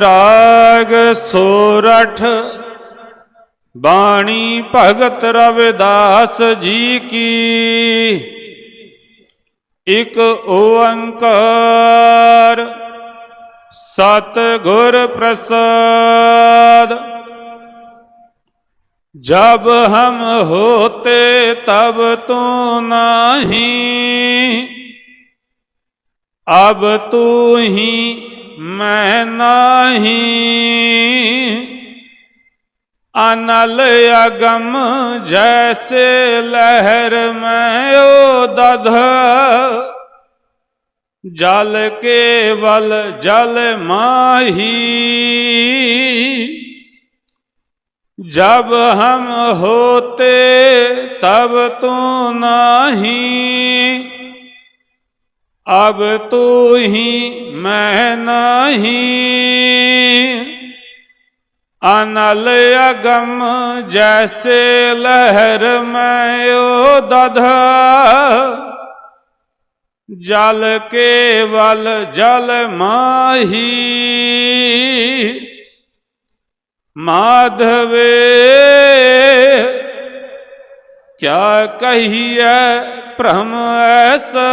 ਰਾਗ ਸੋਰਠ ਬਾਣੀ ਭਗਤ ਰਵਿਦਾਸ ਜੀ ਕੀ ਇਕ ਓੰਕਾਰ ਸਤ ਗੁਰ ਪ੍ਰਸਾਦ जब हम होते तब तू नहीं अब तू ही मैं नहीं अनल अगम जैसे लहर में ओ दध जल केवल जल माही जब हम होते तब तू नहीं अब तू ही मैं नहीं। अनल अगम जैसे लहर में ओ दधा। जल केवल जल माही। माधवे ਕਿਆ ਕਹੀਐ ਭ੍ਰਮ ਐਸਾ?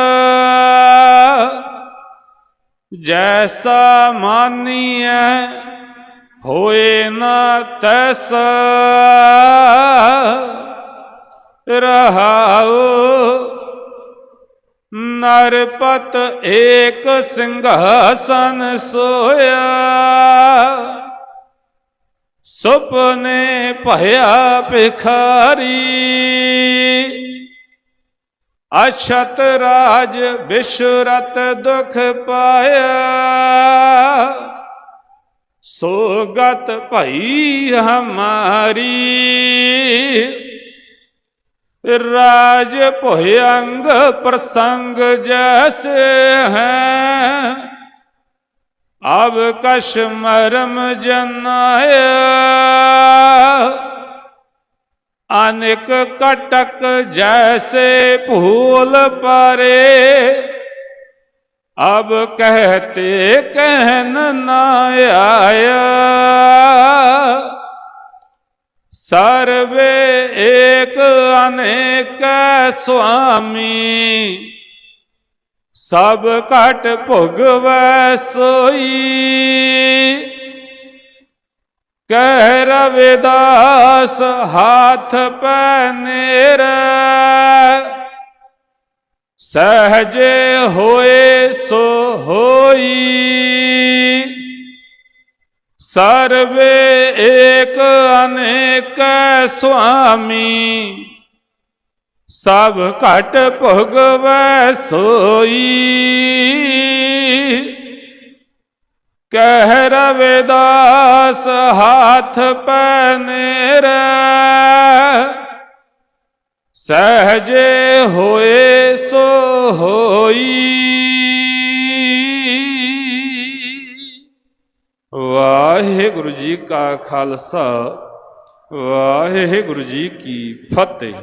ਜੈਸਾ ਮਾਨੀਐ ਹੋਏ ਨਾ ਤੈਸਾ। ਰਹਾਉ ਨਰਪਤ ਏਕ ਸਿੰਘਾਸਨ ਸੋਇਆ। ਸੁਪਨੇ ਭਇਆ ਭਿਖਾਰੀ ਅਛਤ ਰਾਜ ਬਿਸ਼ਰਤ ਦੁਖ ਪਾਇਆ ਸੋਗਤ ਭਈ ਹਮਾਰੀ ਰਾਜ ਭਯੰਗ ਪ੍ਰਸੰਗ ਜੈਸੇ ਹੈ अब कश मरम जनाया अनेक कटक जैसे फूल परे। अब कहते कहन न सर्वे एक अनेक स्वामी। ਸਭ ਘਟ ਭੁਗਵੈ ਸੋਈ। ਕਹਿ ਰਵਿਦਾਸ ਹਾਥ ਪੈ ਨੇਰੇ। ਸਹਜੇ ਹੋਏ ਸੋ ਹੋਈ। ਸਰਵੇ ਏਕ ਅਨੇਕ ਸੁਆਮੀ। ਸਭ ਘਟ ਭਗਵੈ ਸੋਈ। ਕਹਿ ਰਵਿਦਾਸ ਹਾਥ ਪੈ ਨੇਰੇ ਸਹਜੇ ਹੋਏ ਸੋ ਹੋਈ। ਵਾਹਿਗੁਰੂ ਜੀ ਕਾ ਖਾਲਸਾ, ਵਾਹਿਗੁਰੂ ਜੀ ਕੀ ਫਤਿਹ।